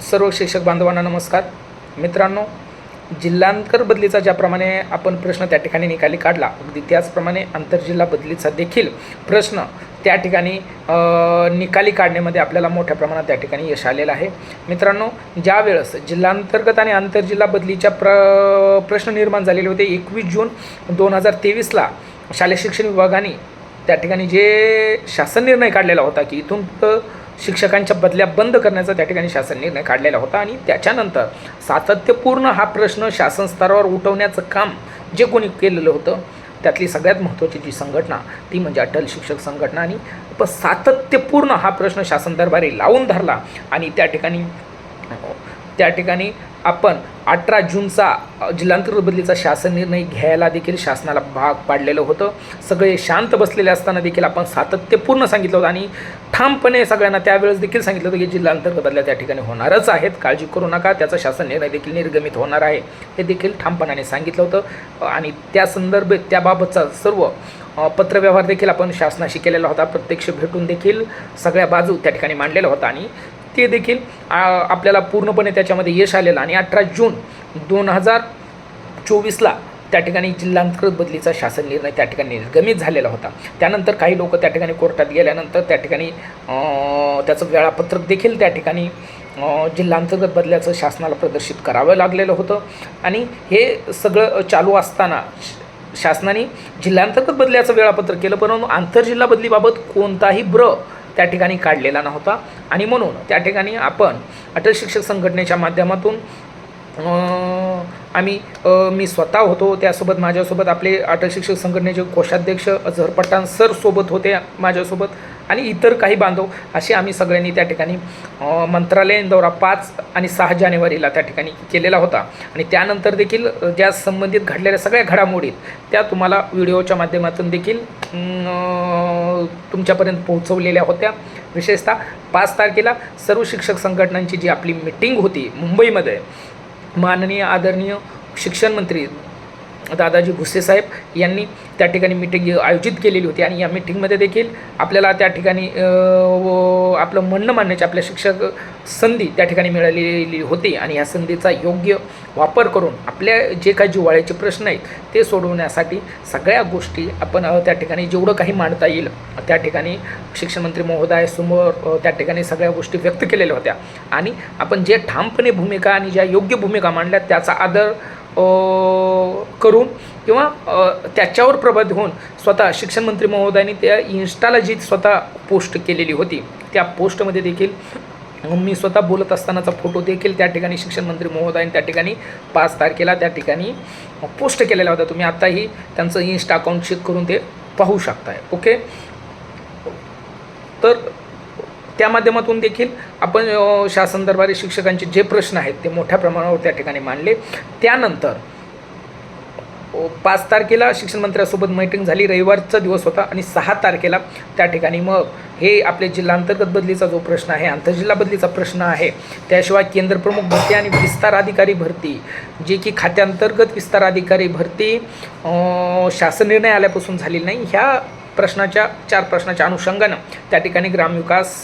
सर्व शिक्षक बांधवांना नमस्कार. मित्रांनो जिल्हांतर बदलीचा ज्याप्रमाणे आपण प्रश्न त्या ठिकाणी निकाली काढला अगदी त्याचप्रमाणे आंतरजिल्हा बदलीचा देखील प्रश्न त्या ठिकाणी निकाली काढण्यामध्ये आपल्याला मोठ्या प्रमाणात त्या ठिकाणी यश आलेलं आहे. मित्रांनो ज्यावेळेस जिल्हांतर्गत आणि आंतरजिल्हा बदलीच्या प्र प्रश्न निर्माण झालेले होते एकवीस जून दोन हजार तेवीसला शालेय शिक्षण विभागाने त्या ठिकाणी जे शासन निर्णय काढलेला होता की इथून शिक्षकांच्या बदल्या बंद करण्याचा त्या ठिकाणी शासन निर्णय काढलेला होता आणि त्याच्यानंतर सातत्यपूर्ण हा प्रश्न शासन स्तरावर उठवण्याचं काम जे कोणी केलेलं होतं त्यातली सगळ्यात महत्त्वाची जी संघटना ती म्हणजे अटल शिक्षक संघटना. आणि प सातत्यपूर्ण हा प्रश्न शासन दरबारी लावून धरला आणि त्या ठिकाणी त्या ठिकाणी आपण अठरा जूनचा जिल्हांतर जिल्हांतर्गत बदलीचा शासन निर्णय घ्यायला देखील शासनाला भाग पाडलेलं होतं. सगळे शांत बसलेले असताना देखील आपण सातत्यपूर्ण सांगितलं होतं आणि ठामपणे सगळ्यांना त्यावेळेस देखील सांगितलं होतं की जिल्हांतर्गत बदल्या त्या ठिकाणी होणारच आहेत. काळजी करू नका त्याचा शासन निर्णय देखील निर्गमित होणार आहे. हे देखील ठामपणाने सांगितलं होतं. आणि त्या संदर्भात त्याबाबतचा सर्व पत्रव्यवहार देखील आपण शासनाशी केलेला होता. प्रत्यक्ष भेटून देखील सगळ्या बाजू त्या ठिकाणी मांडलेला होता आणि ते देखील आपल्याला पूर्णपणे त्याच्यामध्ये यश आलेलं. आणि अठरा जून दोन हजार चोवीसला त्या ठिकाणी जिल्हांतर्गत बदलीचा शासन निर्णय त्या ठिकाणी निर्गमित झालेला होता. त्यानंतर काही लोक त्या ठिकाणी कोर्टात गेल्यानंतर त्या ठिकाणी त्याचं वेळापत्रक देखील त्या ठिकाणी जिल्हांतर्गत बदल्याचं शासनाला प्रदर्शित करावं लागलेलं होतं. आणि हे सगळं चालू असताना शासनाने जिल्हांतर्गत बदल्याचं वेळापत्रक केलं परंतु आंतरजिल्हा बदलीबाबत कोणताही ब्र त्या ठिकाणी काढलेला नव्हता. आणि म्हणून त्या ठिकाणी आपण अटल शिक्षक संघटनेच्या माध्यमातून आम्ही मी स्वतः होतो त्यासोबत माझ्यासोबत आपले अटल शिक्षक संघटनेचे कोषाध्यक्ष अझहर पठाण सर सोबत होते माझ्यासोबत. आणि इतर काही बांधव असे आम्ही सगळ्यांनी त्या ठिकाणी मंत्रालय मंत्रालयीन दौरा पाच आणि सहा जानेवारीला त्या ठिकाणी केलेला होता. आणि त्यानंतर देखील ज्या संबंधित घडलेल्या सगळ्या घडामोडीत त्या तुम्हाला व्हिडिओच्या माध्यमातून देखील तुमच्यापर्यंत पोहोचवलेल्या होत्या. विशेषतः पाच तारखेला सर्व शिक्षक संघटनांची जी आपली मिटिंग होती मुंबईमध्ये माननीय आदरणीय शिक्षण मंत्री दादाजी भुसे साहेब यांनी त्या ठिकाणी मिटिंग आयोजित केलेली होती. आणि या मिटिंगमध्ये देखील आपल्याला त्या ठिकाणी व आपलं म्हणणं मांडण्याची आपल्या शिक्षक संधी त्या ठिकाणी मिळालेली होती. आणि या संधीचा योग्य वापर करून आपल्या जे काही जिव्हाळ्याचे प्रश्न आहेत ते सोडवण्यासाठी सगळ्या गोष्टी आपण त्या ठिकाणी जेवढं काही मांडता येईल त्या ठिकाणी शिक्षणमंत्री महोदयासमोर त्या ठिकाणी सगळ्या गोष्टी व्यक्त केलेल्या होत्या. आणि आपण जे ठामपणे भूमिका आणि ज्या योग्य भूमिका मांडल्या त्याचा आदर करून किंवा त्याच्यावर प्रभावित होऊन स्वतः शिक्षण मंत्री महोदयांनी त्या इन्स्टाला जी स्वतः पोस्ट केलेली होती त्या पोस्टमध्ये देखील मी स्वतः बोलत असतानाचा फोटो देखील त्या ठिकाणी शिक्षण मंत्री महोदयांनी त्या ठिकाणी पाच तारखेला त्या ठिकाणी पोस्ट केलेला होता. तुम्ही आत्ताही त्यांचं इन्स्टा अकाउंट चेक करून ते पाहू शकताय. ओके? तर त्या माध्यमातून देखील आपण शासन दरबारी शिक्षकांचे जे प्रश्न आहेत ते मोठ्या प्रमाणावर त्या ठिकाणी मांडले. त्यानंतर पाच तारखेला शिक्षण मंत्र्यासोबत मीटिंग झाली. रविवारचा दिवस होता आणि सहा तारखेला त्या ठिकाणी मग हे आपले जिल्हांतर्गत बदलीचा जो प्रश्न आहे आंतरजिल्हा बदलीचा प्रश्न आहे त्याशिवाय केंद्रप्रमुख भरती आणि विस्तार अधिकारी भरती जे की खात्यांतर्गत विस्तार अधिकारी भरती शासन निर्णय आल्यापासून झालेली नाही. ह्या प्रश्नाच्या चार प्रश्नाच्या अनुषंगानं त्या ठिकाणी ग्रामविकास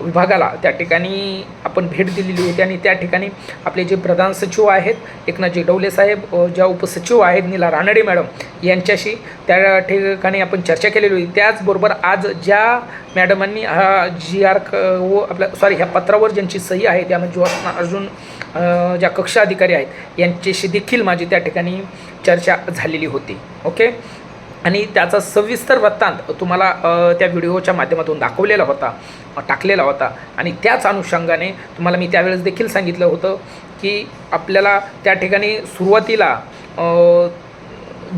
विभागाला त्या ठिकाणी आपण भेट दिलेली होती आणि त्या ठिकाणी आपले जे प्रधान सचिव आहेत एकनाथजी डवले साहेब ज्या उपसचिव आहेत नीला रानडे मॅडम यांच्याशी त्या ठिकाणी आपण चर्चा केलेली होती. त्याचबरोबर आज ज्या मॅडमांनी हा जी आर क व आपल्या सॉरी ह्या पत्रावर ज्यांची सही आहे त्यामध्ये ज्योत्ना अर्जुन ज्या म्हणजे कक्ष अधिकारी आहेत यांच्याशी देखील माझी त्या ठिकाणी चर्चा झालेली होती. ओके? आणि त्याचा सविस्तर वृत्तांत तुम्हाला त्या व्हिडिओच्या माध्यमातून दाखवलेला होता टाकलेला होता. आणि त्याच अनुषंगाने तुम्हाला मी त्यावेळेस देखील सांगितलं होतं की आपल्याला त्या ठिकाणी सुरुवातीला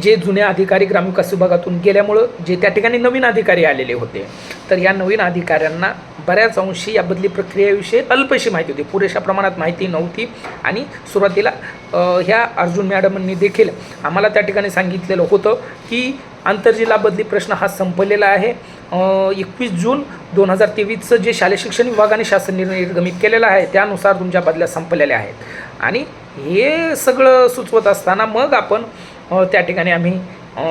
जे जुने अधिकारी ग्रामविकास विभागातून गेल्यामुळं जे त्या ठिकाणी नवीन अधिकारी आलेले होते. तर या नवीन अधिकाऱ्यांना बऱ्याच अंशी या बदली प्रक्रियेविषयी अल्पशी माहिती होती. पुरेशा प्रमाणात माहिती नव्हती. आणि सुरुवातीला ह्या अर्जुन मॅडमांनी देखील आम्हाला त्या ठिकाणी सांगितलेलं होतं की आंतरजिल्हा बदली प्रश्न हा संपलेला आहे. एकवीस जून दोन हजार तेवीसचं जे शालेय शिक्षण विभागाने शासन निर्णय निर्गमित केलेला आहे त्यानुसार तुमच्या बदल्या संपलेल्या आहेत. आणि हे सगळं सुचवत असताना मग आपण त्या ठिकाणी आम्ही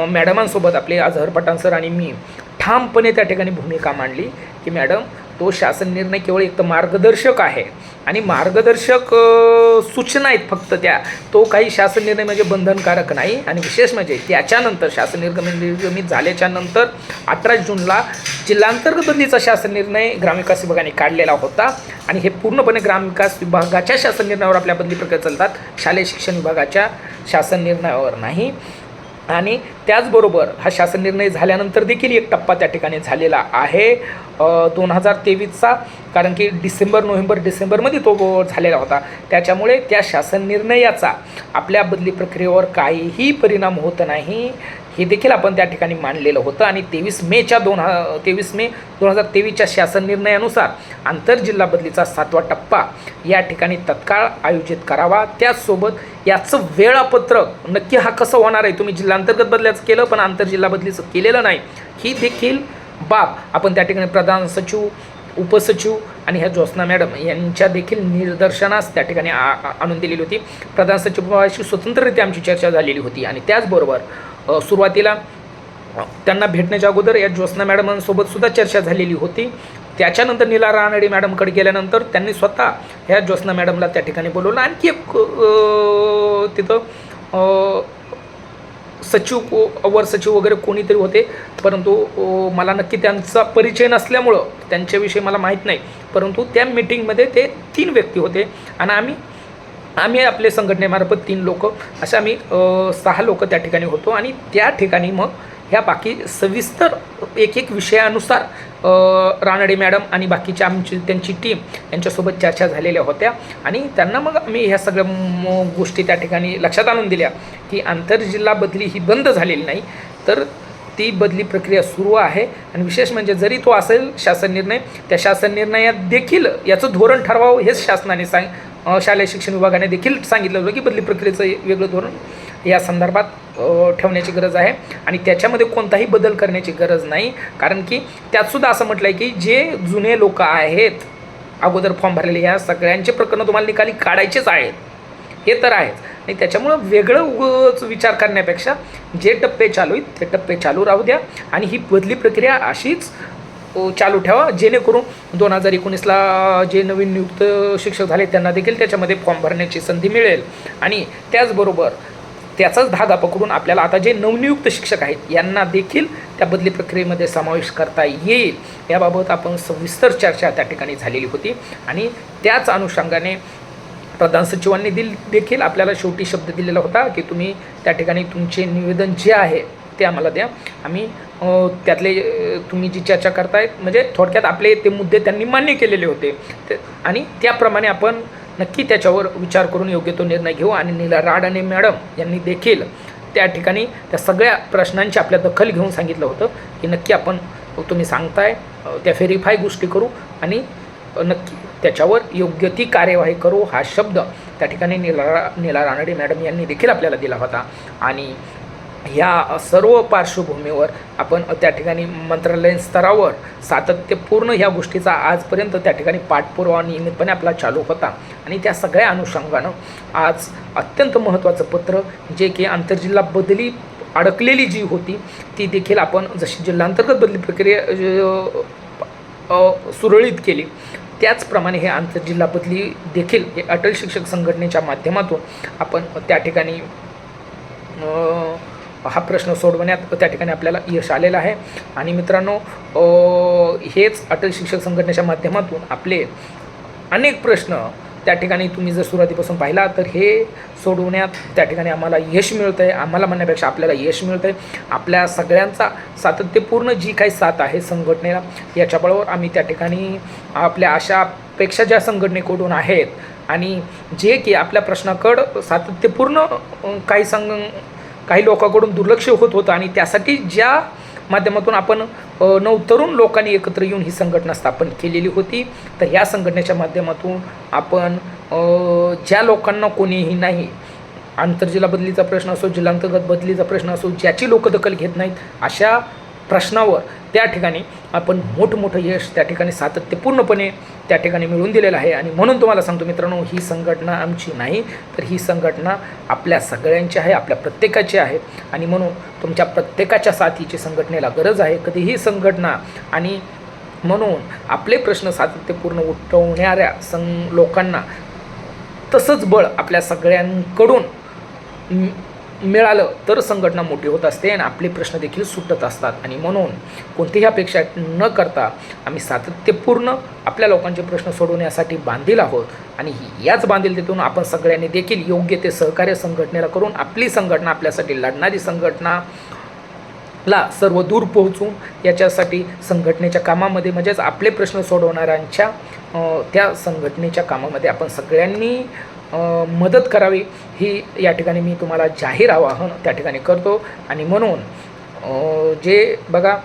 मॅडमांसोबत आपले अजहर पठाण सर आणि मी ठामपणे त्या ठिकाणी भूमिका मांडली की मॅडम तो शासन निर्णय केवळ एक तर मार्गदर्शक आहे. आणि मार्गदर्शक सूचना आहेत फक्त त्या. तो काही शासन निर्णय म्हणजे बंधनकारक नाही. आणि विशेष म्हणजे त्याच्यानंतर शासन निर्गमन निर्गमित झाल्याच्यानंतर अठरा जूनला जिल्हांतर्गत बदलीचा शासन निर्णय ग्रामविकास विभागाने काढलेला होता. आणि हे पूर्णपणे ग्रामविकास विभागाच्या शासन निर्णयावर आपल्या बदली प्रक्रिया चालतात. शालेय शिक्षण विभागाच्या शासन निर्णयावर नाही. आणि त्याचबरोबर हा शासन निर्णय झाल्यानंतर देखील एक टप्पा त्या ठिकाणी झालेला आहे. दोन हजार तेवीसचा कारण की डिसेंबर नोव्हेंबर डिसेंबरमध्ये तो झालेला होता. त्याच्यामुळे त्या शासन निर्णयाचा आपल्या बदली प्रक्रियेवर काहीही परिणाम होत नाही. हे देखील आपण त्या ठिकाणी मांडलेलं होतं. आणि तेवीस मेच्या दोन ह तेवीस मे दोन हजार तेवीसच्या शासन निर्णयानुसार आंतरजिल्हा बदलीचा सातवा टप्पा या ठिकाणी तत्काळ आयोजित करावा. त्याचसोबत याचं वेळापत्रक नक्की हा कसं होणार आहे? तुम्ही जिल्हांतर्गत बदल्याचं केलं पण आंतरजिल्हा बदलीचं केलेलं नाही. ही देखील बाब आपण त्या ठिकाणी प्रधान सचिव उपसचिव आणि ह्या ज्योत्ना मॅडम यांच्या देखील निदर्शनास त्या ठिकाणी आ- आणून दिलेली होती. प्रधान सचिवाशी स्वतंत्ररित्या आमची चर्चा झालेली होती. आणि त्याचबरोबर सुरुवातीला त्यांना भेटण्याच्या अगोदर या ज्योत्स्ना मॅडमांसोबत सुद्धा चर्चा झालेली होती. त्याच्यानंतर नीला रानडे मॅडमकडे गेल्यानंतर त्यांनी स्वतः ह्या ज्योत्स्ना मॅडमला त्या ठिकाणी बोलवलं. आणखी एक तिथं सचिव अवर सचिव वगैरे कोणीतरी होते. परंतु मला नक्की त्यांचा परिचय नसल्यामुळं त्यांच्याविषयी मला माहीत नाही. परंतु त्या मीटिंगमध्ये ते तीन व्यक्ती होते. आणि आम्ही आम्ही आपले संघटनेमार्फत तीन लोक. असे आम्ही सहा लोक त्या ठिकाणी होतो आणि त्या ठिकाणी मग ह्या बाकी सविस्तर एक एक विषयानुसार रानडे मॅडम आणि बाकीच्या आमची त्यांची टीम यांच्यासोबत चर्चा झालेल्या होत्या. आणि त्यांना मग आम्ही ह्या सगळ्या गोष्टी त्या ठिकाणी लक्षात आणून दिल्या की आंतरजिल्हा बदली ही बंद झालेली नाही तर ती बदली प्रक्रिया सुरू आहे. आणि विशेष म्हणजे जरी तो असेल शासन निर्णय त्या शासन निर्णयात देखील याचं धोरण ठरवावं हेच शासनाने सांग शालेय शिक्षण विभागाने देखील सांगितलं होतं की बदली प्रक्रियेचं वेगळं धोरण या संदर्भात ठेवण्याची गरज आहे आणि त्याच्यामध्ये कोणताही बदल करण्याची गरज नाही. कारण की त्यातसुद्धा असं म्हटलं आहे की जे जुने लोक आहेत अगोदर फॉर्म भरलेले ह्या सगळ्यांचे प्रकरणं तुम्हाला निकाली काढायचेच आहेत. हे तर आहेच. आणि त्याच्यामुळं वेगळं उगच विचार करण्यापेक्षा जे टप्पे चालू आहेत ते टप्पे चालू राहू द्या आणि ही बदली प्रक्रिया अशीच चालू ठेवा. जेणेकरून दोन हजार एकोणीसला जे नवीन नियुक्त शिक्षक झाले त्यांना देखील त्याच्यामध्ये फॉर्म भरण्याची संधी मिळेल. आणि त्याचबरोबर त्याचाच धागा पकडून आपल्याला आता जे नवनियुक्त शिक्षक आहेत यांना देखील त्या बदली प्रक्रियेमध्ये समावेश करता येईल. याबाबत आपण सविस्तर चर्चा त्या ठिकाणी झालेली होती. आणि त्याच अनुषंगाने प्रधान सचिवांनी दिल देखील आपल्याला शेवटी शब्द दिलेला होता की तुम्ही त्या ठिकाणी तुमचे निवेदन जे आहे ते आम्हाला द्या. आम्ही त्यातले तुम्ही जी चर्चा करतायत म्हणजे थोडक्यात आपले ते मुद्दे त्यांनी मान्य केलेले होते. ते आणि त्याप्रमाणे आपण नक्की त्याच्यावर विचार करून योग्य तो निर्णय घेऊ. आणि नीला राड आणि मॅडम यांनी देखील त्या ठिकाणी त्या सगळ्या प्रश्नांची आपल्या दखल घेऊन सांगितलं होतं की नक्की आपण तुम्ही सांगताय त्या व्हेरीफाय गोष्टी करू आणि नक्की त्याच्यावर योग्य ती कार्यवाही करू हा शब्द त्या ठिकाणी नीला नीला रानडे मॅडम यांनी देखील आपल्याला दिला होता. आणि ह्या सर्व पार्श्वभूमीवर आपण त्या ठिकाणी मंत्रालयीन स्तरावर सातत्यपूर्ण ह्या गोष्टीचा आजपर्यंत त्या ठिकाणी पाठपुरावा नियमितपणे आपला चालू होता. आणि त्या सगळ्या अनुषंगानं आज अत्यंत महत्त्वाचं पत्र जे की आंतरजिल्हा बदली अडकलेली जी होती ती देखील आपण जशी जिल्हांतर्गत बदली प्रक्रिया सुरळीत केली त्याचप्रमाणे हे आंतरजिल्हा बदली देखील हे अटल शिक्षक संघटनेच्या माध्यमातून आपण त्या ठिकाणी हा प्रश्न सोडवण्यात त्या ठिकाणी आपल्याला यश आलेलं आहे. आणि मित्रांनो हेच अटल शिक्षक संघटनेच्या माध्यमातून आपले अनेक प्रश्न त्या ठिकाणी तुम्ही जर सुरुवातीपासून पाहिला तर हे सोडवण्यात त्या ठिकाणी आम्हाला यश मिळतं आहे आम्हाला म्हणण्यापेक्षा आपल्याला यश मिळतं आहे आपल्या सगळ्यांचा सातत्यपूर्ण जी काही साथ आहे संघटनेला याच्या बळावर आम्ही त्या ठिकाणी आपल्या अशा अपेक्षा ज्या संघटनेकडून आहेत आणि जे की आपल्या प्रश्नाकडं सातत्यपूर्ण काही संघ काही लोकांकडून दुर्लक्ष होत होतं आणि त्यासाठी ज्या माध्यमातून आपण नऊ तरुण लोकांनी एकत्र येऊन ही संघटना स्थापन केलेली होती तर ह्या संघटनेच्या माध्यमातून आपण ज्या लोकांना कोणीही नाही आंतरजिल्हा बदलीचा प्रश्न असो जिल्हांतर्गत बदलीचा प्रश्न असो ज्याची लोक दखल घेत नाहीत अशा प्रश्नावर त्या ठिकाणी आपण मोठमोठं यश त्या ठिकाणी सातत्यपूर्णपणे त्या ठिकाणी मिळवून दिलेलं आहे. आणि म्हणून तुम्हाला सांगतो मित्रांनो ही संघटना आमची नाही तर ही संघटना आपल्या सगळ्यांची आहे आपल्या प्रत्येकाची आहे. आणि म्हणून तुमच्या प्रत्येकाच्या साथीची संघटनेला गरज आहे. कधीही संघटना आणि म्हणून आपले प्रश्न सातत्यपूर्ण उठवणाऱ्या सं लोकांना तसंच बळ आपल्या सगळ्यांकडून मिळालं तर संघटना मोठी होत असते आणि आपले प्रश्न देखील सुटत असतात. आणि म्हणून कोणतीही अपेक्षा न करता आम्ही सातत्यपूर्ण आपल्या लोकांचे प्रश्न सोडवण्यासाठी बांधील आहोत. आणि याच बांधिलतेतून आपण सगळ्यांनी देखील योग्य ते सहकार्य संघटनेला करून आपली संघटना आपल्यासाठी लढणारी संघटना ला सर्व दूर पोहोचून याच्यासाठी संघटनेच्या कामामध्ये म्हणजेच आपले प्रश्न सोडवणाऱ्यांच्या त्या संघटनेच्या कामामध्ये आपण सगळ्यांनी मदत करावी ही या ठिकाणी मी तुम्हाला जाहीर आवाहन त्या ठिकाणी करतो. आणि म्हणून जे बघा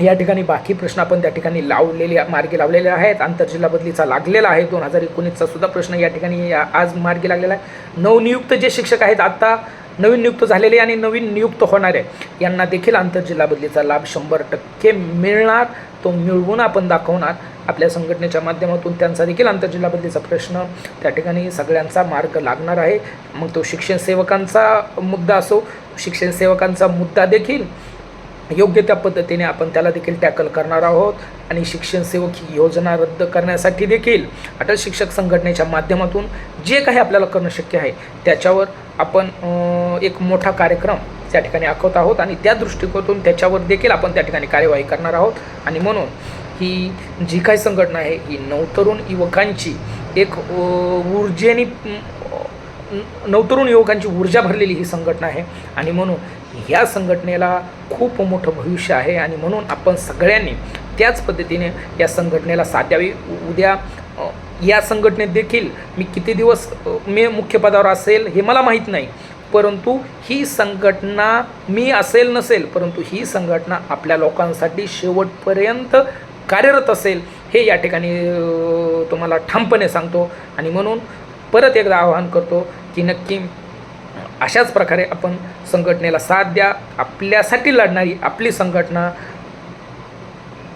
या ठिकाणी बाकी प्रश्न आपण त्या ठिकाणी लावलेले मार्गी लावलेले आहेत. आंतरजिल्हा बदलीचा लागलेला आहे. दोन हजार एकोणीसचा सुद्धा प्रश्न या ठिकाणी या- आज मार्गी लागलेला आहे. नवनियुक्त जे शिक्षक आहेत आत्ता नवीन नियुक्त झालेले आणि नवीन नियुक्त होणारे यांना देखील आंतरजिल्हा बदलीचा लाभ शंभर टक्के मिळणार. तो मिळवून आपण दाखवणार. आपल्या संघटनेच्या माध्यमातून त्यांचा देखील आंतरजिल्हा बदलीचा प्रश्न त्या ठिकाणी सगळ्यांचा मार्ग लागणार आहे. मग तो शिक्षण सेवकांचा मुद्दा असो शिक्षण सेवकांचा मुद्दा देखील योग्य त्या पद्धतीने आपण त्याला देखील टॅकल करणार आहोत. आणि शिक्षण सेवक ही योजना रद्द करण्यासाठी देखील अटल शिक्षक संघटनेच्या माध्यमातून जे काही आपल्याला करणं शक्य आहे त्याच्यावर आपण एक मोठा कार्यक्रम त्या ठिकाणी आखवत आहोत आणि त्या दृष्टिकोनातून त्याच्यावर देखील आपण त्या ठिकाणी कार्यवाही करणार आहोत. आणि म्हणून ही जी काही संघटना आहे ही नवतरुण युवकांची एक ऊर्जेने नवतरुण युवकांची ऊर्जा भरलेली ही संघटना आहे. आणि म्हणून या संघटनेला खूप मोठं भविष्य आहे. आणि म्हणून आपण सगळ्यांनी त्याच पद्धतीने या संघटनेला साथ द्यावी. उद्या या संघटनेत देखील मी किती दिवस मे मी मुख्य पदावर असेल हे मला माहीत नाही. परंतु ही संघटना मी असेल नसेल परंतु ही संघटना आपल्या लोकांसाठी शेवटपर्यंत कार्यरत असेल हे या ठिकाणी तुम्हाला ठामपणे सांगतो. आणि म्हणून परत एकदा आवाहन करतो की नक्की अशाच प्रकारे आपण संघटनेला साथ द्या. आपल्यासाठी लढणारी आपली संघटना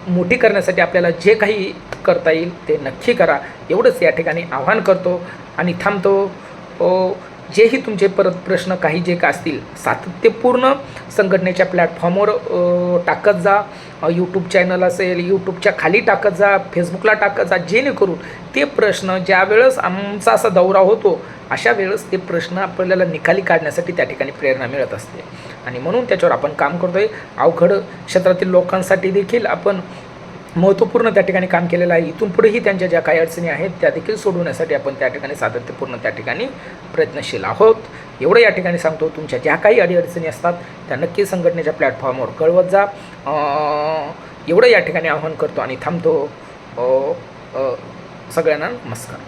मोठी करण्यासाठी आपल्याला जे काही करता येईल ते नक्की करा. एवढंच या ठिकाणी आव्हान करतो. आणि थांबतो. ओ, जेही तुमचे परत प्रश्न काही जे का असतील सातत्यपूर्ण संघटनेच्या प्लॅटफॉर्मवर टाकत जा. यूट्यूब चॅनल असेल यूट्यूबच्या खाली टाकत जा फेसबुकला टाकत जा जेणेकरून ते प्रश्न ज्यावेळेस आमचा असा दौरा होतो अशा वेळेस ते प्रश्न आपल्याला निकाली काढण्यासाठी त्या ठिकाणी प्रेरणा मिळत असते. आणि म्हणून त्याच्यावर आपण काम करतो आहे अवघड क्षेत्रातील लोकांसाठी देखील आपण महत्त्वपूर्ण त्या ठिकाणी काम केलेलं आहे. इथून पुढेही त्यांच्या ज्या काही अडचणी आहेत त्या देखील सोडवण्यासाठी आपण त्या ठिकाणी सातत्यपूर्ण त्या ठिकाणी प्रयत्नशील आहोत. एवढं या ठिकाणी सांगतो तुमच्या ज्या काही अडीअडचणी असतात त्या नक्की संघटनेच्या प्लॅटफॉर्मवर कळवत जा. एवढं या ठिकाणी आवाहन करतो आणि थांबतो. सगळ्यांना नमस्कार.